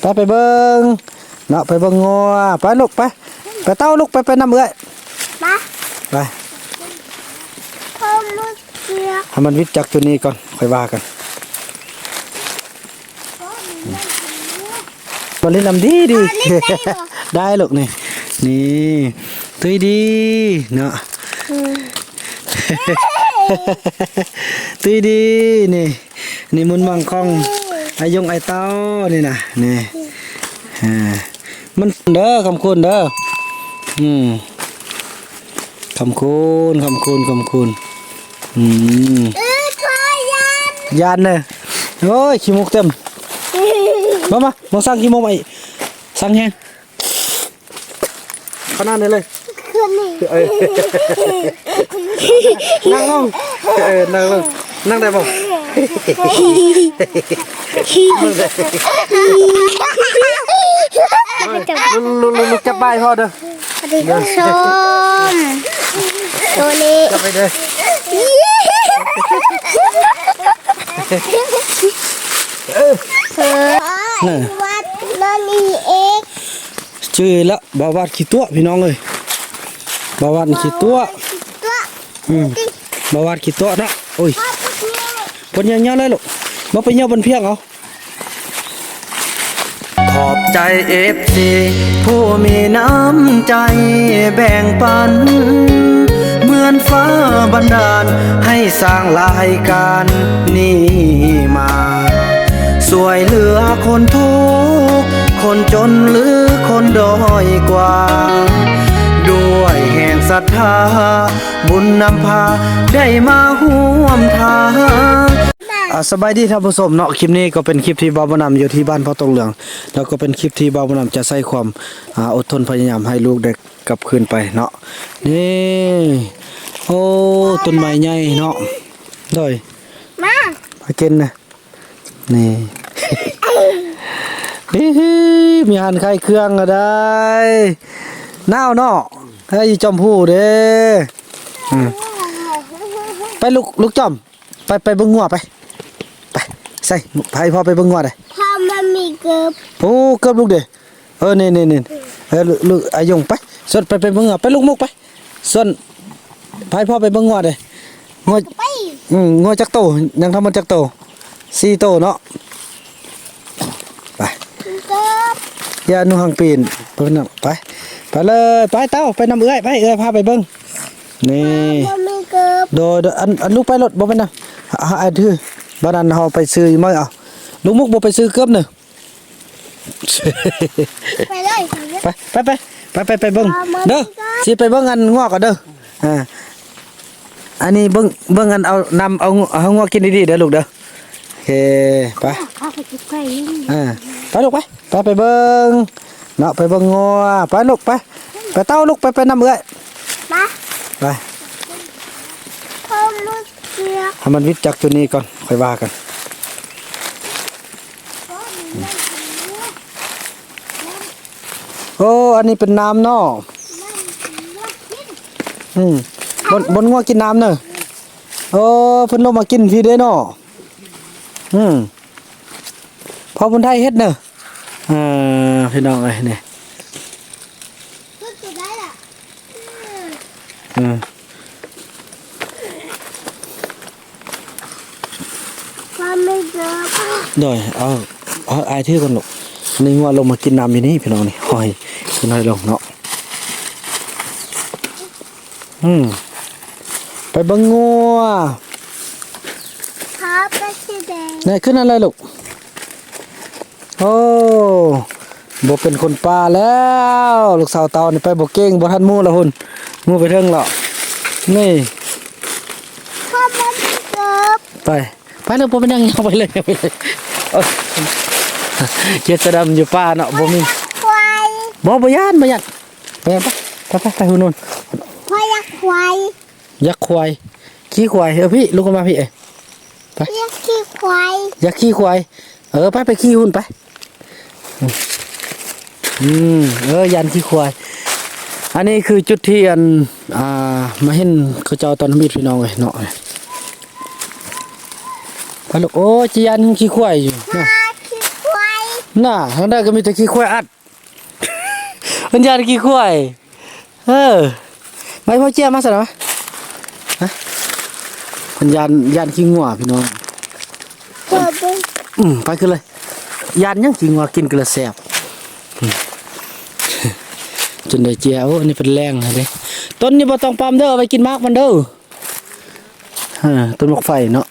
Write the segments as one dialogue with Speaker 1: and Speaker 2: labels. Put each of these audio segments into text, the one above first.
Speaker 1: ไปไปเบิ่งเนาะไปเบิ่งงัวไปลูกไปไปเต้าลูกไปไปน้ำเอื้อย
Speaker 2: มา
Speaker 1: ไป
Speaker 2: พ่อมุดเชือก
Speaker 1: ให้มันวิทย์จากจุดนี้ก่อนค่อยว่ากันมาเล่นลำดีดีได้ลูกนี่นี่ตุยดีเนาะตุยดีนี่นี่มุนมังคอง อายงไอเต้านี่นะนี่อ่ามันเด้อคำคุณเด้ออืมคำคุณคำคุณคำคุณอืม
Speaker 2: เออทอยัน
Speaker 1: ยานเนอะโอ้ยขี้มุกเต็มมามามาสั่งขี้มุกไปสั่งแฮงขนาดนี้เลย
Speaker 2: คืนนี้
Speaker 1: เอ้ยนั่งลงเออนั่งลงนั่งได้ป่ะ ลุลุลุลุจับใบพอเด้อ
Speaker 2: สวัสดีคุณผู้ชมตัวนี้
Speaker 1: จับไปเด้อ
Speaker 2: เออวัดนนอีเอ็ก
Speaker 1: ชื่อละบาวาดขี้ตัวพี่น้องเลยบาวาดขี้ตัวอืมบาวาดขี้ตัวนะโอ้ย
Speaker 2: บนี่ย
Speaker 1: บนเงี้ยๆเลยลูกมาไปเงี้ยบนเพียงเอาขอบใจเอฟซีผู้มีน้ำใจแบ่งปัน เหมือนฟ้าบันดาลให้สร้างรายการนี้มา สวยเหลือคนทุกคนจนหรือคนด้อยกว่า ด้วยแห่งศรัทธา บุญนำพาได้มาห่วมทางอ่าสบายดีท่านผู้ชมเนาะคลิปนี้ก็เป็นคลิปที่บ่าวบ่นำอยู่ที่บ้านพ่อตรงเหลือง แล้วก็เป็นคลิปที่บ่าวบ่นำจะใส่ความอ่าอดทนพยายามให้ลูกได้กลับคืนไปเนาะนี่โอ้ต้นไม้ใหญ่เนาะโดย
Speaker 2: มา
Speaker 1: มากินนะนี่นี่มีหันไข่เครื่องก็ได้หนาวเนาะให้จอมผู้เด้อืม ไปลูกลูกจอม ไปไปเบิ่งงัวไป ไปใส่พายพ่อไปเบิ่งงัวได้
Speaker 2: พ่อมันมีเกือบ
Speaker 1: โอ้เกือบลูกเด้เออนี่นี่นี่เออลูกลูกอายงไปส่วนไปไปเบิ่งงัวไปลูกมุกไปส่วนพายพ่อไปเบิ่งงัวเด้งัว
Speaker 2: ไป
Speaker 1: อืมงัวจักโตยังทำมันจักโตสี่โตเนาะไป
Speaker 2: เกือบ
Speaker 1: อย่าหนูหังปีนไปนั่งไปไปเลยไปเต้าไปน้ำเอื้อยไปเอื้อยพาไปเบิ่ง นี่โดยอันอันลูกไปรถบ่เป็นนะอ่าอันถือบ้านนั้นเฮาไปซื้ออยู่มั้งเอาลูกมุกบ่ไปซื้อเกือบเน่ะ
Speaker 2: ไปเลยไป
Speaker 1: ไปไปไปไปเบิ่งเด้อสิไปเบิ่งอันงอกก่อนเด้ออ่าอันนี้เบิ่งเบิ่งอันเอานำเอาเอางอกกินดีๆเด้อลูกเด้อโอเคไป
Speaker 2: พ่อไปจุดไฟ
Speaker 1: อ่าไปลูกไปไปไปเบิ่งเนาะไปเบิ่งงัวไปลูกไปไปเต้าลูกไปไปน้ำเอื้อย
Speaker 2: มา
Speaker 1: ไป
Speaker 2: พ่อมุดเชือก
Speaker 1: ให้มันวิทย์จากจุดนี้ก่อน ค่อยว่ากันโอ้ อันนี้เป็นน้ำเนาะอืมบนบนงัวกินน้ำเนอะโอ้เพิ่นลงมากินพี่เด้เนาะอืมพอบนไทยเฮ็ดเนอะอ่าพี่น้องเอ้ยนี่
Speaker 2: ก็จะได้ละ
Speaker 1: อืม
Speaker 2: พ่อไม่เกือบ
Speaker 1: โดยเอาเอาอายถือก่อนลูกนี่งัวลงมากินน้ำอยู่นี่พี่น้องนี่หอยขึ้นหอยลงเนาะอืมไปเบิ่งงัว
Speaker 2: พ่อไปสีแดง
Speaker 1: นี่ขึ้นอะไรลูกโอ้บ่เป็นคนป่าแล้ว ลูกสาวเตานี่ไปบ่เก่งบ่ทันหมู่ละหุ่น หมู่ไปเทิงแล้วนี่
Speaker 2: พ่อมันมีเกือบ
Speaker 1: ไปไปเลยบ่ไปนั่งเอาไปเลยเอาไปเลยเอ้ยเจ็ดสะดำอยู่ป่าเนาะบ่มี
Speaker 2: ควาย
Speaker 1: บ่บ่ย่านบ่ย่านไปไปไปไปไปหุ่นนู่น
Speaker 2: พ่อยักษ์ควาย
Speaker 1: ยักษ์ควายขี้ควายเออพี่ลุกขึ้นมาพี่เอ้ย
Speaker 2: ยักษ์ขี้ควาย
Speaker 1: ยักษ์ขี้ควายเออไปไปขี้หุ่นไปอืมอืมเออยันขี้ควาย อันนี้คือจุดที่อันอ่ามาเห็นเขาเจ้าตอนมีดพี่น้องเลยเนาะไปลูกโอ้จียันขี้ควายอยู่เนาะ
Speaker 2: พ่อขี้ควาย
Speaker 1: น่ะทางใดก็มีแต่ขี้ควายอัดมันยานขี้ควายเออไม่พ่อเจี๊ยบมาสินะฮะมันยานยานขี้งัวพี่น้อง
Speaker 2: เปิดเป็น
Speaker 1: อืมไปขึ้นเลยยานยังขี้งัวกินกระแสบอืม จนได้เจียวอันนี้เป็นแรงเลยเด้ต้นนี้บ่ต้องปามเด้อเอาไปกินมากมันเด้ออ่าต้นมะไฟเนาะ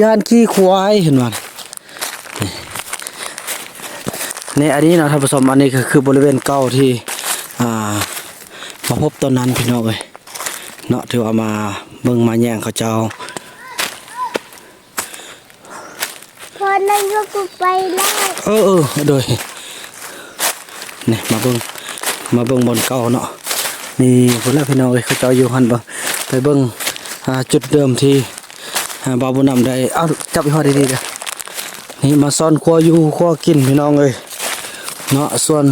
Speaker 1: ยานขี้ควายเห็นบ่นี่นี่อันนี้เนาะท่านผู้ชมอันนี้ก็คือบริเวณเก่าที่อ่ามาพบต้นนั้นพี่น้องเอ้ยเนาะที่ว่ามาเบิ่งมาแย่งเขาเจ้า
Speaker 2: พอนั่นก็กูไปแล้ว
Speaker 1: เออเออโดย นี่มาเบิ่งมาเบิ่งบนเก่าเนาะนี่พุ่นละพี่น้องเอ้ยเขาเจ้าอยู่หันบ่ไปเบิ่งจุดเดิมที่อ่าบาวบุญนำได้เอาจับอีกฮอดดีๆเด้อนี่มาซ่อนครัวอยู่ครัวกินพี่น้องเอ้ยเนาะส่วน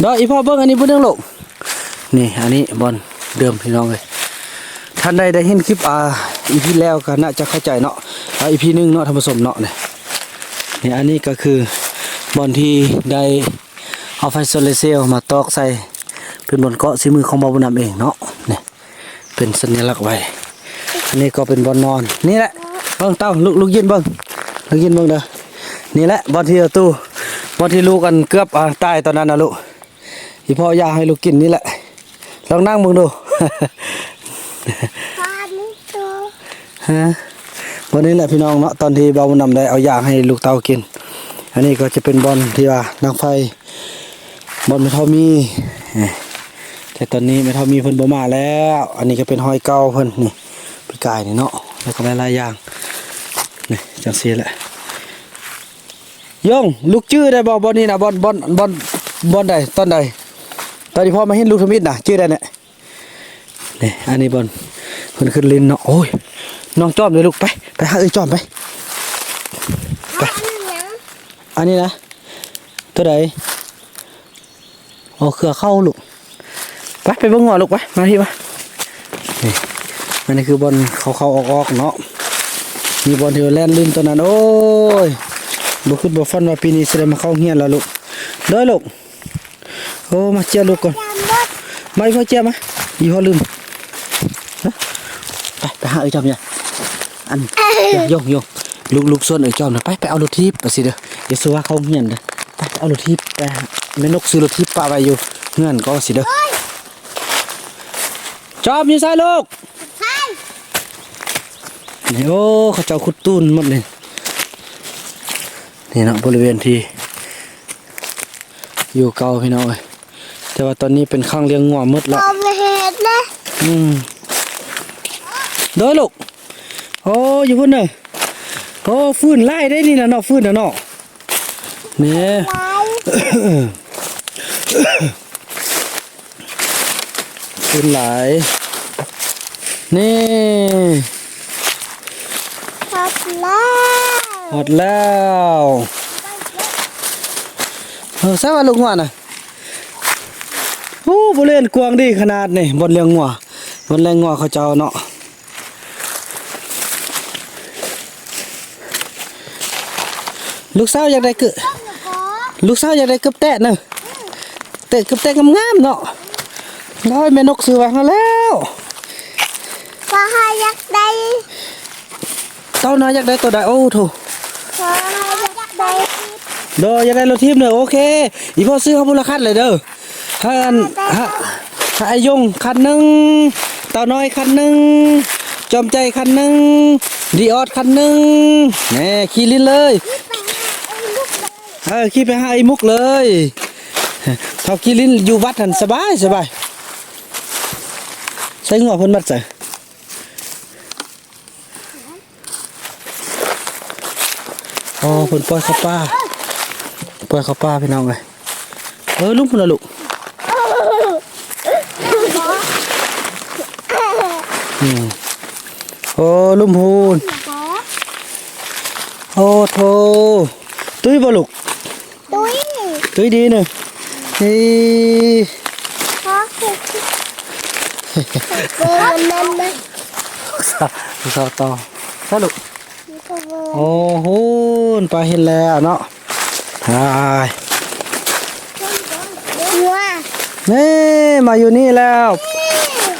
Speaker 1: เด้ออีพ่อเบิ่งอันนี้บ่เรื่องโลกนี่อันนี้บอลเดิมพี่น้องเอ้ยท่านใดได้เห็นคลิปอ่าอีพีแล้วก็น่าจะเข้าใจเนาะอีพีหนึ่งเนาะท่านผู้ชมเนาะเนี่นี่อันนี้ก็คือ บอนที่ได้เอาไฟโซลาร์เซลล์มาตอกใส่เป็นบนเกาะสีมือของบอบุญนำเองเนาะนี่เป็นสัญลักษณ์ไว้อันนี้ก็เป็นบอนนอนนี่แหละเบิ้งเต้าลูกลูกยินเบิ้งลูกยินเบิ้งเด้อนี่แหละบอนที่เอาตู้บอนที่ลูกกันเกือบอ่าตายตอนนั้นนะลูกที่พ่อยาให้ลูกกินนี่แหละลองนั่งมึงดู
Speaker 2: พานี่ตัว
Speaker 1: ฮะวันนี้แหละพี่น้องเนาะตอนที่เบาบุญนำได้เอายางให้ลูกเต้ากิน อันนี้ก็จะเป็นบอลที่ว่านางไฟบอลไม่เท่ามีแต่ตอนนี้ไม่เท่ามีเพิ่นบ่มาแล้ว อันนี้ก็เป็นหอยเก่าเพิ่นนี่ปีกายนี่เนาะแล้วก็หลายๆอย่างนี่จังซี่แหละยงลูกชื่อได้บ่บอลนี่นะบอลบอลบอลบอลใดตอนใดตอนที่พ่อมาเห็นลูกทมิดนะชื่อได้เนี่ยนี่อันนี้บอลเพิ่นขึ้นลินเนาะโอ้ยน้องจอมเลยลูกไปไปหาเอ้ยจอมไป อันนี้นะ ตัวใดโอ้เครือเข้าลูกไปไปเบิ่งหัวลูกไปมาที่มานี่อันนี้คือบอลเขาเขาออกออกเนาะมีบอลที่ว่าแล่นลื่นตัวนั้นโอ้ยบุขึ้นบ่ฟันว่าปีนี้แสดงมาเข้าเฮียนแล้วลูกเด้อลูกโอ้มาเจียลูกก่อนมาอีพ่อเจียมาอีพ่อลืมไปไปหาไอ้จอมเนี่ยอันโยงโยง ลูกลูกส่วนไอ้จอมนะไปไปเอารถทีบไปสิเด้ออย่าซื้อว่าเขาเหียนเด้อไปไปเอารถทีบไปหาแม่นกซื้อรถทีบปาไว้อยู่เงื่อนก็สิเด้อจอมอยู่ซ้ายลูก
Speaker 2: ใช่
Speaker 1: นี่โอ้เขาเจ้าขุดตูนหมดเลยนี่เนาะบริเวณที่อยู่เก่าพี่น้องเอ้ยแต่ว่าตอนนี้เป็นข้างเลี้ยงงัวหมด
Speaker 2: พ
Speaker 1: แล้ว
Speaker 2: อมาเห็นนะ
Speaker 1: อืมเด้อลูกโอ้อยู่พุ่นเด้อ โอ้ฟื้นไล่ได้นี่นะเนาะฟื้นนะเนาะเนี่
Speaker 2: ไว้
Speaker 1: ฟื้นหลายนี่
Speaker 2: พอแล้ว
Speaker 1: หมดแล้วเออใช่ว่าลูกหัวน่ะโอ้บริเวณกวางดีขนาดนี่บนเลี้ยงงัวบนเลี้ยงงัวเขาเจ้าเนาะ ลูกสาวอยากได้เกือ
Speaker 2: ขอ
Speaker 1: ลูกสาวอยากได้เกือบแตะเนอะแตะเกือบแตะงามๆเนาะน้อยแม่นกซื้อไว้ให้แล้ว
Speaker 2: พอให้ยักษ์ได้
Speaker 1: เต้าน้อยอยากได้ตัวใดโอ้โถ
Speaker 2: พอให้ยักษ์ได้
Speaker 1: เด้ออยากได้รถทิพย์เนอะโอเคอีพ่อซื้อเขาบุรคัดเลยเด้อถ้าอันฮะถ้าไอยงคันหนึ่งเต้าน้อยคันหนึ่งจอมใจคันหนึ่งดีออดคันหนึ่งแหน่ขี่ลิ้นเลย
Speaker 2: ไปหาไอ้ลูก เลย
Speaker 1: เออขี่ไปหาไอ้มุกเลยเขาขี่ลิ้นอยู่วัดหันสบายสบายใช้งัวเพิ่นมัดใส่อ๋อเพิ่นปล่อยเข้าป่าปล่อยเข้าป่าพี่น้องเลยเออลุกพุ่นละลูกอืมโอ้ลุ่มพูน
Speaker 2: ขอ
Speaker 1: โอ้โถตุ้ยบ่ลูก
Speaker 2: ตุ้ย
Speaker 1: ตุ้ยดีเนอะนี่
Speaker 2: ขอคือเบอร์นั้นนะ
Speaker 1: สาวสาวต่อใช่ลูกโอ้โหไปเห็นแล้วเนาะหายนี่มาอยู่นี่แล้ว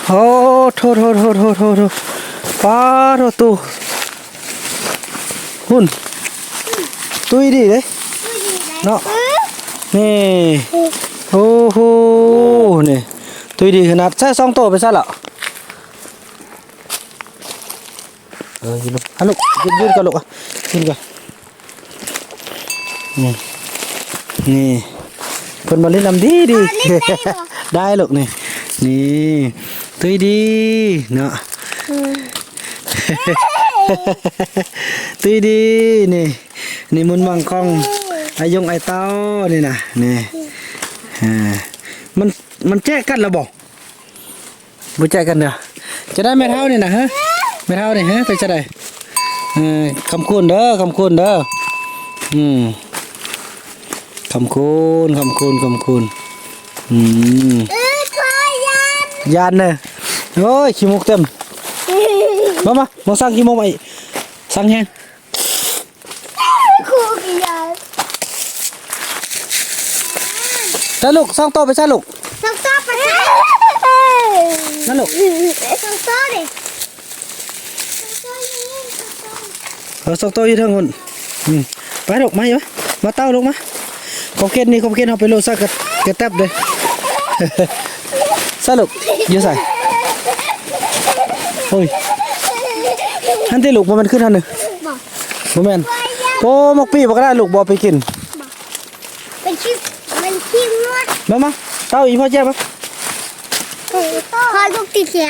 Speaker 1: โอ้โทษโทษโทษโทษโทษโทษป้าโทษตูหุ่นตุยดีเลยเนาะ นี่โอ้โหนี่ตุยดีขนาดใส่สองตัวไปซะละเออยืนฮัลโหลยืนยืนกันลูกอะยืนกันนี่นี่เพิ่นมาเล่นลำดีดีได้ลูกนี่นี่ตุยดีเนาะตุยดีนี่นี่มุนมังกอง อายงไอเต้านี่นะนี่อ่ามันมันแจกกันแล้วบอกบ่แจกกันเด้อจะได้แม่เท่านี่นะฮะแม่เท่านี่ฮะไปจะได้เออคำคูณเด้อคำคูณเด้ออืมคำคูณคำคูณคำคูณอืม
Speaker 2: ยัน
Speaker 1: ยานเนอโอ้ยขี้มุกเต็มมามามาสั่งขี้มุกไอ้สั่งแฮง
Speaker 2: ครูกี่ยัน
Speaker 1: ใช่ลูกสั่งโตะไปใช่ลูก
Speaker 2: ต้องต้อไปใช่
Speaker 1: นั่นลูก
Speaker 2: ต้องต้อดิ
Speaker 1: เออสั่งโตะอยู่ทางคนอืมไปลูกมาอยู่มาเต้าลูกมาขอบเกณฑ์นี่ขอบเกณฑ์เอาไปโลซักกระกระแตบเลยใช่ลูกอยู่ใส่โอ้ยทันที่ลูกบ่มันขึ้นทันหนึ่ง
Speaker 2: บอก
Speaker 1: บ่แม่นโอ้มกปีบ่ก็ได้ลูกบ่ไปกิน
Speaker 2: เป็นชิป มันชิปนวด
Speaker 1: มามาเต้าอีพ่อแจ๊บมา
Speaker 2: พอลูกติดเสีย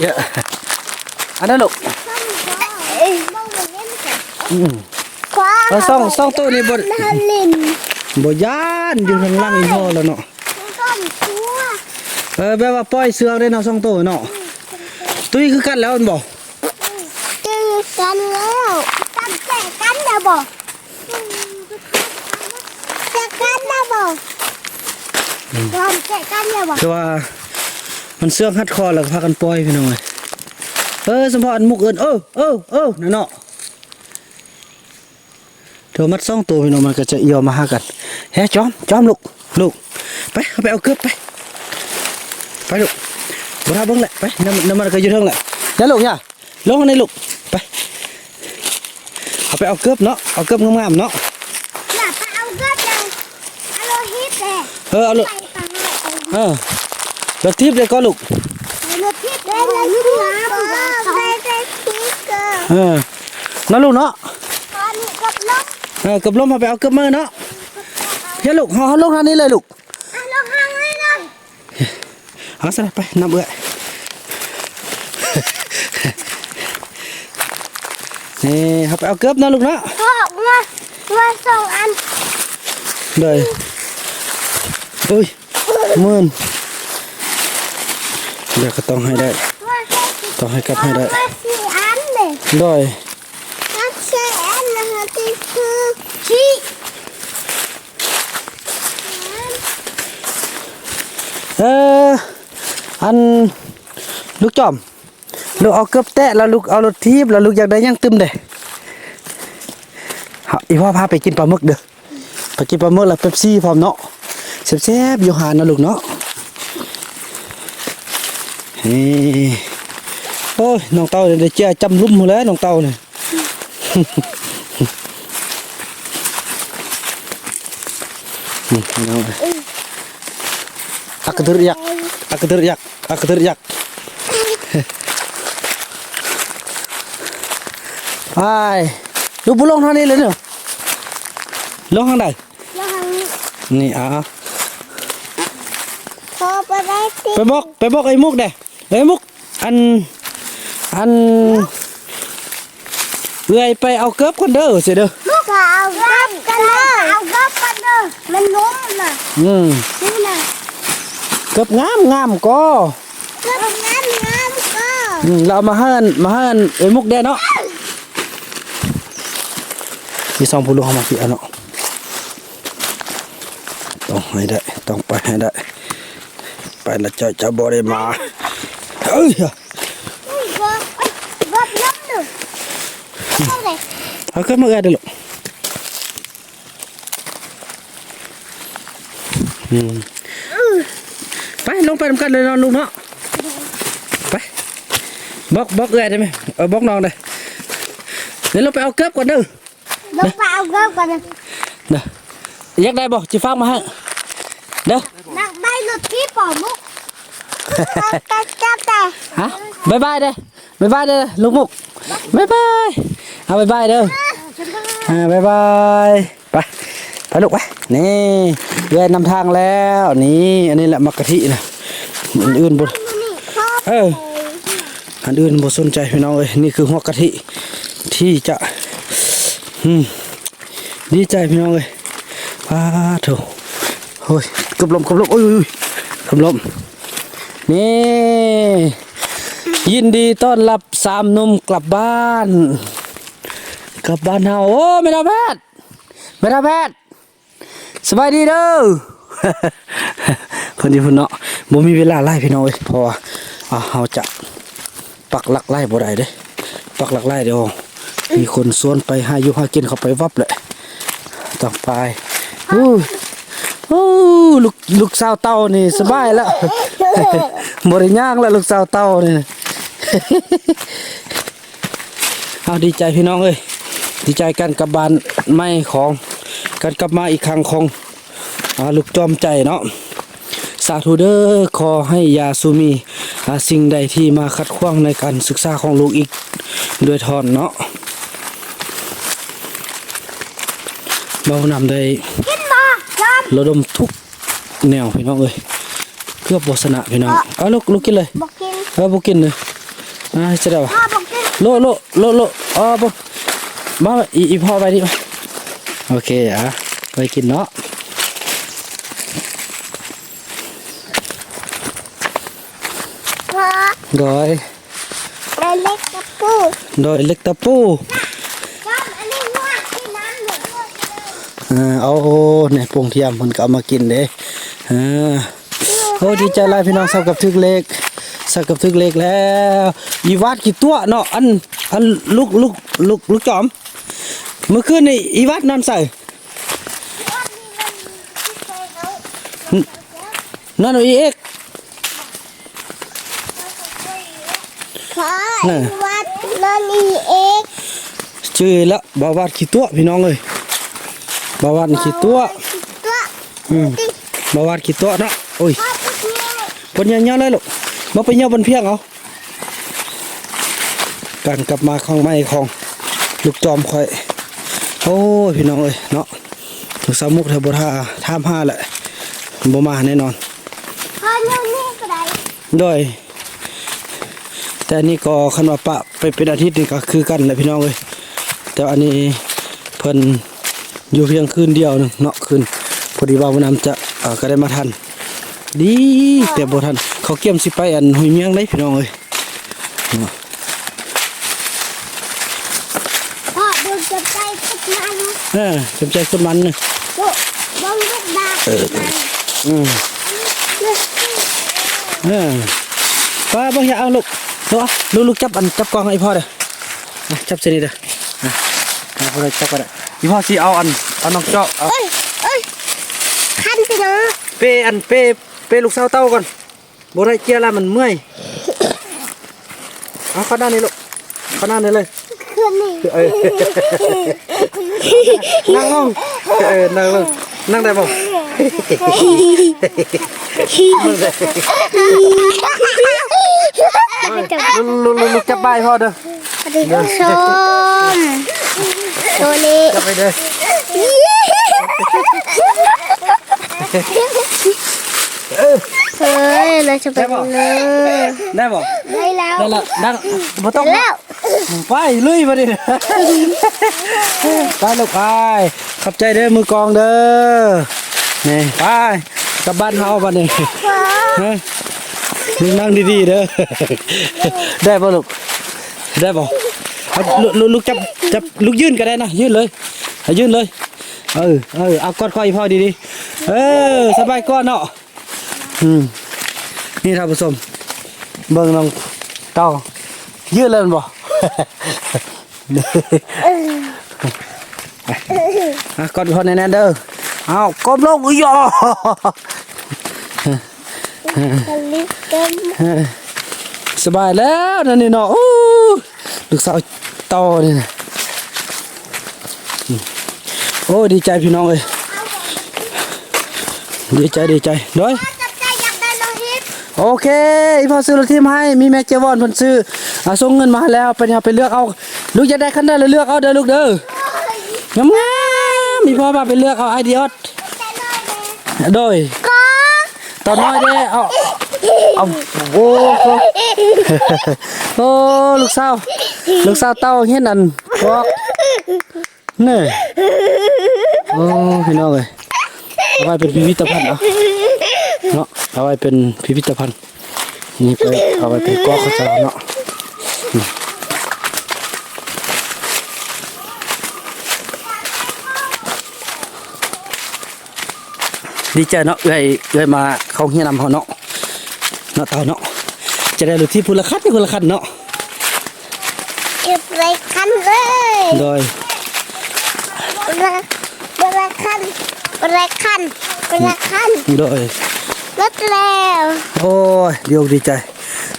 Speaker 1: เยอะอันนั้นลูก
Speaker 2: เอ้ยบ้องมันเล่นกัน
Speaker 1: อืม
Speaker 2: คว้า
Speaker 1: เอาซ่องซ่องตู้นี่บ่
Speaker 2: นาลิน
Speaker 1: บ่ย่านอยู่ข้างล่างอีพ่อแล้วเนาะ
Speaker 2: ต้นตัว
Speaker 1: เออแบบว่าปล่อยเสือได้เนาะซ่องตู้เนาะตุ้ยคือกันแล้วมันบ่
Speaker 2: เจอกันแล้วตั้งแต่กันนะบอกจะกันนะบอก ทำแต่กันนะบอก
Speaker 1: คือว่า มันเสือกฮัดคอแล้วก็พากันปล่อยพี่น้องเอ้ยเออสมพรมุกเอิ้นเออเออเออนั่นเนาะเดี๋ยวมัดซ่องตัวพี่น้องมันก็จะเอี่ยวมาหากันเฮ้จอมจอมลูกลูกไปเอาไปเอาเกือบไปไปลูกบ่ทับเบิ่งแหละไปน้ำน้ำมันก็อยู่เทิงแหละอย่าลูกอย่าลงในลูกไปเอาไปเอาเกือบเนาะเอาเกือบงามๆเนาะ
Speaker 2: อย่าไปเอาเกิดเลยเอาโลหิต เอ
Speaker 1: อเอาลูกเออรถทิพย์เลยก็ลูก
Speaker 2: เอาโลหิตเลยเลยลูกน้ำไปไปทิกเกอร์
Speaker 1: เออเนาะลูกเนาะ
Speaker 2: ตอนนี้กับลม
Speaker 1: เออกับลมมาไปเอากับมือเนาะเฮ้ยลูกห่อลงทางนี้เลยลูก
Speaker 2: อาลงห้างเลยเลย
Speaker 1: เอาซะไปนับเอื้อยนี่เขาไปเอาเกือบนะลูกเนาะ
Speaker 2: พอมามาสองอัน
Speaker 1: เลย อุ้ยหมื่นเดี๋ยวก็ต้องให้ได้
Speaker 2: มาแค่
Speaker 1: ต้องให้กลับให้ได้
Speaker 2: มาสี่อันเลย
Speaker 1: โดย
Speaker 2: นับใช้อันนะคะที่คือชี้
Speaker 1: เอออันลูกจอม ลูกเอาเกือบแตะแล้วลูกเอารถทีบแล้วลูกอยากได้หยังตึมเด้ฮะอีพ่อพาไปกินปลาหมึกเด้อไปกินปลาหมึกแล้วเป๊ปซี่พร้อมเนาะ แซ่บๆอยู่หาดนะลูกเนาะเฮ้โอ้ยน้องเต้าเนี่ยได้เจ้าจำลุ่มหมดแล้วน้องเต้าเนี่ยนี่น้องเอ้ยอักกระเดือกยักอักกระเดือกยักอักกระเดือกยักไปลูกบุลงทางนี้เลยเนอะลงทางใด
Speaker 2: แล้วทางนี้
Speaker 1: นี่อะ
Speaker 2: พอ ไปได้ติ
Speaker 1: ไปบอกไปบอกไอ้มุกเด้ไอ้มุกอันอันเอื้อยไปเอาเกือบคนเด้อเสียเด้อ
Speaker 2: ลูกเอากับกันเลยเอากับกันเลยมันงมน่ะ
Speaker 1: อืม
Speaker 2: นี่น่ะ
Speaker 1: เกือบงามงามก็
Speaker 2: ก็งามงามก็
Speaker 1: อืมเราเอามาให้อันมาให้อันไอ้มุกเด้เนาะมีสองผู้ลูกเข้ามาพี่เอาเนาะต้องให้ได้ต้องไปให้ได้ ไปแล้วเจ้าจะบ่ได้มาเอ้ย
Speaker 2: ก็ก็ล้มดูเท่าไหร่
Speaker 1: เอาขึ้นมาเอื้อเด้อลูกอืมไปลงไปทำกันเลยเนอนลูกเนาะไปบล็อกบล็อกเอื้อได้ไหมเออบล็อกน้องได้เดี๋ยวเราไปเอาเกือบก่อนเด้อ
Speaker 2: ลงไปเอาเกลือก่อนนะ
Speaker 1: เด้ออยากได้บ่จิฟังมาให้เด้อ
Speaker 2: นักใบหลุดที่ปอมุกจับจับแต่
Speaker 1: ฮะบายบายเด้อบายบายเด้อลูกมุกบายบายเอาบายบายเด้ออ่าบายบายไปไปลูกไปนี่เดินนำทางแล้วนี่อันนี้แหละมักกะทินะอันอื่นบ่
Speaker 2: นี่ชอบ
Speaker 1: เอออันอื่นบ่สนใจพี่น้องเอ้ยนี่คือหัวกะทิที่จะอืมดีใจพี่น้องเอ้ยว้าโถโอ้ยกบลมกบลมโอ้ยโอ้ยโอ้ยกบลม นี่ยินดีต้อนรับสามนุ่มกลับบ้าน กลับบ้านเฮาโอ้ไม่ได้แพทย์ไม่ได้แพทย์สบายดีเด้อคนที่พุ่นเนาะบ่มีเวลาไล่พี่น้องเอ้ยพอเฮาจะปักหลักไล่บ่ได้เด้ปักหลักไล่เดี๋ยวมีคนสวนไปหาอยู่หากินเขาไปวับเลยต้องไปอู้โอ้ลูกลูกสาวเต้านี่สบายแล้ว บริย่างแล้วลูกสาวเต้านี่เอาดีใจพี่น้องเอ้ยดีใจกันกับบานไม่ของกันกลับมาอีกครั้งของอาลูกจอมใจเนาะสาธุเด้อขอให้ยาสุมีอาสิ่งใดที่มาขัดขวางในการศึกษาของลูกอีกด้วยทอนเนาะเบานำได้
Speaker 2: กินมาจอม
Speaker 1: ระดมทุกแนวพี่น้องเอ้ยเกือบบสนะพี่น้องเอาลูกลูกกินเลย
Speaker 2: บอกกิน
Speaker 1: เอาบุกินเลยอ่าจะได้ปะ
Speaker 2: พ่อบอกกิน
Speaker 1: โลโลโลโลอ๋อบุมาอีอีพ่อไปดิมาโอเคอะไปกินเนาะ
Speaker 2: พ่อ
Speaker 1: โดย
Speaker 2: เล็กกับปู
Speaker 1: โดยเล็กตะปู
Speaker 2: จอมอันนี้นวดที่น้ำหนูด้วย
Speaker 1: อ่าเอาเนี่ยปรุงเทียมมันก็เอามากินเด้อ่า โอ้ดีใจหลายพี่น้องสับกับทึกเล็กสับกับทึกเล็กแล้วอีวาดกี่ตัวเนาะอันอันลูกลูกลูกลูกจอม เมื่อคืนนี่อีวัดนอนใส่นอนเอาอีเอก
Speaker 2: พ่อวัดนอนอีเอก
Speaker 1: ชื่อละบาวาดขี้ตัวพี่น้องเอ้ยบาวาดนี่ขี้ตัว
Speaker 2: ตัว
Speaker 1: อืมบาวาดขี้ตัวเนาะโอ้ย
Speaker 2: พ่อปุ๊บเนี่ย
Speaker 1: ป นยังๆเลยลูกมาไปเหี่ยวบนเพียงเอาการกลับมาของไม้ของลูกจอมคอย โอ้ยพี่น้องเอ้ยเนาะถึงสามุกเทบท่าท่ามห้าแหละบ่มาแน่นอน
Speaker 2: พ่อเนี่ยนี่ก็ได้
Speaker 1: โดยแต่อันนี้ก็คันว่าปะไปเป็นอาทิตย์นี่ก็คือกันแหละพี่น้องเอ้ยแต่อันนี้เพิ่นอยู่เพียงคืนเดียวหนึงเนาะคืนพอดีว่าวันนั้นจะเอ่อก็ได้มาทัน ดีแต่บ่ทันเขาเกี่ยมสิไปอันหุยเมียงได้พี่น้องเอ้ย
Speaker 2: พ่อดูจะใจทุกมัน
Speaker 1: เออจำใจคนมันนะ
Speaker 2: ดูบงลูกดาบมัน
Speaker 1: อืมเออป้าบ่อยากเอาลูกลูกเอาลูกลูกจับอันจับกองให้พ่อเด้ออะจับเสยนี่เด้ออะอะพ่อได้จับก็ได้อีพ่อสิเอาอันเอาน้องเจาะเอา
Speaker 2: เอ้ยเอ้ยคันไปเนาะ
Speaker 1: เปอันเป เปลูกสาวเต้าก่อนบ่ได้เจียแล้วมันเมื่อยเอาเข้าด้านนี้ลูกเข้าด้านนี้เลย
Speaker 2: คืนนี้
Speaker 1: เอ้ยนั่งลงเออนั่งลงนั่งได้บ่
Speaker 2: จะ
Speaker 1: ลุลุลุลุจับใบพ่อเด้อ
Speaker 2: ปฏิบัติชมตัวนี้
Speaker 1: จับไปเด้อ
Speaker 2: เฮ้ยเราจะไปเลย
Speaker 1: ได้บ่
Speaker 2: ได้แล้ว
Speaker 1: ได้ละนั่งบ่ต้อง
Speaker 2: แล้ว
Speaker 1: ไปลุยมาดิไปลูกไปขอบใจเด้อมือกองเด้อนี่ไปกลับบ้านเฮาบัดนี้ฮะมึงนั่งดีๆเด้อได้บ่ลูกได้บ่เอาลูกลูกลูกจับจับลูกยื่นก็ได้นะยื่นเลยเอายื่นเลยเออเออเอากอดคอยพ่อดีๆเออสบายก้อนเนาะอืม นี่ท่านผู้ชมเบิ่งน้องเต้ายื่นเลยแม่นบ่อะกอดพ่อแน่ๆเด้อเอาก้มลงอุ้ยยอ
Speaker 2: กะลิกัน
Speaker 1: สบายแล้วนั่นนี่เนาะโอ้ลูกสาวโตนี่นะอืมโอ้ดีใจพี่น้องเอ้ยดีใจดีใจเด้อย
Speaker 2: โอ
Speaker 1: เคอีพ่อซื้อรถทีมให้มีแม็กเจวอนเพิ่นซื้ออ่าส่งเงินมาแล้วไปเนี่ยไปเลือกเอาลูกจะได้คันได้แล้วเลือกเอาเด้อลูกเด้องามๆมีพ่อมาไปเลือกเอาไอเดียส
Speaker 2: แต่น้อยเลย
Speaker 1: โดย
Speaker 2: ก็
Speaker 1: ตอนน้อยเด้เอาเอาโอ้โอ้ลูกสาวลูกสาวเต้าเฮ็ดอันบอกนี่โอ้พี่น้องเอ้ยเอาไว้เป็นพิพิธภัณฑ์เอา เนาะเอาไว้เป็นพิพิธภัณฑ์ นี่ไปเอาไว้เป็นกอข้าวสารเนาะอืมดีใจเนาะเอ้ยเอ้ยมาเข้าเฮียนำเขาเนาะเนาะเต่าเนาะจะได้รู้ที่พูละคัดนี่พูละคัดเนาะ
Speaker 2: เก็บไรคันเลย
Speaker 1: โดย
Speaker 2: บละบละคันบละคันบละคัน
Speaker 1: โดย
Speaker 2: รถแล้ว
Speaker 1: โอ้ยดีอกดีใจ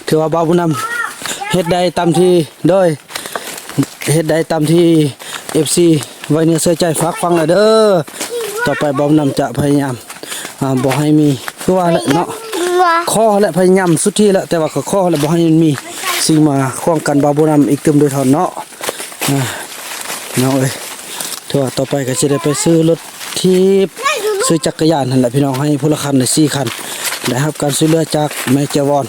Speaker 1: ถือว่าบ่าวผู้นำเฮ็ดได้ตามที่โดยเฮ็ดได้ตามที่ FC ไว้เนื้อเสื้อใจฝากฟังแล้วเด้อต่อไปบ่าวผู้นำจะพยายามอ่าบ่ให้มีคือว่าแหละเนาะข้อและพยายามสุดที่แล้วแต่ว่าข้อและบ่ให้มันมีสิ่งมาคล้องกันบ่าวผู้นำอีกเต็มโดยทอนเนาะอ่าเนาะเอ้ยถือว่าต่อไปก็สิได้ไปซื้อรถทีบซื้อจักรยานนั่นแหละพี่น้องให้พลคันในสี่คัน ได้รับการช่วยเหลือจากแม่เจวอน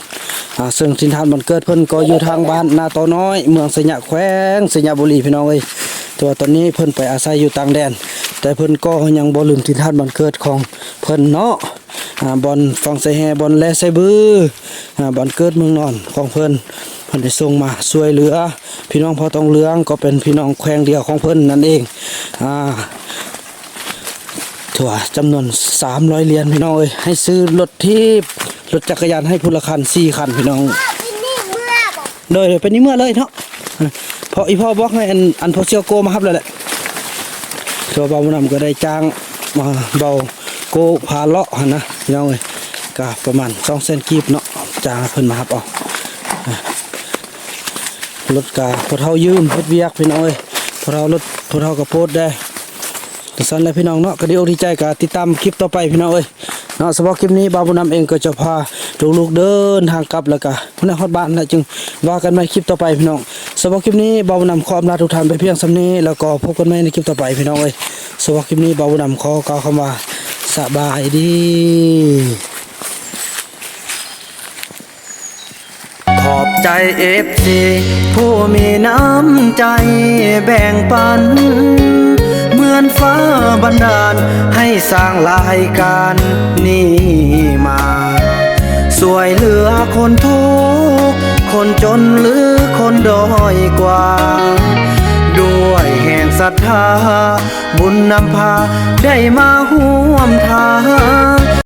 Speaker 1: ซึ่งทินทานบันเกิดเพิ่นก็อยู่ทางบ้านนาตอน้อย เมืองสยะแขวงสยะบุรีพี่น้องเอ้ยแต่ว่าตอนนี้เพิ่นไปอาศัยอยู่ต่างแดน แต่เพิ่นก็ยังบ่ลืมทินทานบันเกิดของเพิ่นเนาะบอนฟังไสแฮบอนแลไสบืออ่าบันเกิดเมืองนอนของเพิ่นเพิ่นได้ส่งมาช่วยเหลือ พี่น้องพอต้องเลืองก็เป็นพี่น้องแขวงเดียวของเพิ่นนั่นเองอ่า ถั่วจำนวน 300เหรียญพี่น้องเอ้ยให้ซื้อรถที่รถจักรยานให้พลคัน4คันพี่น้อง
Speaker 2: ที่นี่เมื่อบอก
Speaker 1: โดยเป็นนี้เมื่อเลยเนาะเพราะอีพ่อบอกให้อันอันพอเชียวโกมาครับแล้วแหละตัวเบาวนำก็ได้จ้างมาเบาโกพาเลาะหั่นนะพี่น้องเอ้ยก็ประมาณ2เซนกีบเนาะจ้างเพิ่นมาครับเอารถกาพอเท่ายืมเฮ็ดเวียกพี่น้องเอ้ยพอเท่ารถพอเท่ากระโพดได้ แต่สันและพี่น้องเนาะก็ดีอกดีใจกับติดตามคลิปต่อไปพี่น้องเอ้ยเนาะสำหรับคลิปนี้บาวบุญนำเองก็จะพาลูกๆเดินทางกลับแล้วก็พุ่นฮอดบ้านแล้วจึงว่ากันใหม่คลิปต่อไปพี่น้องสำหรับคลิปนี้บาวบุญนำขออำลาทุกท่านไปเพียงสำนี้แล้วก็พบกันใหม่ในคลิปต่อไปพี่น้องเอ้ยสำหรับคลิปนี้บาวบุญนำขอกล่าวคำว่าสบายดีขอบใจเอฟซีผู้มีน้ำใจแบ่งปัน อนฟ้าบันดาล ให้สร้างรายการนี้มา สวยเหลือคนทุกคนจนหรือคนด้อยกว่า ด้วยแห่งศรัทธา บุญนำพาได้มาห่วมทาง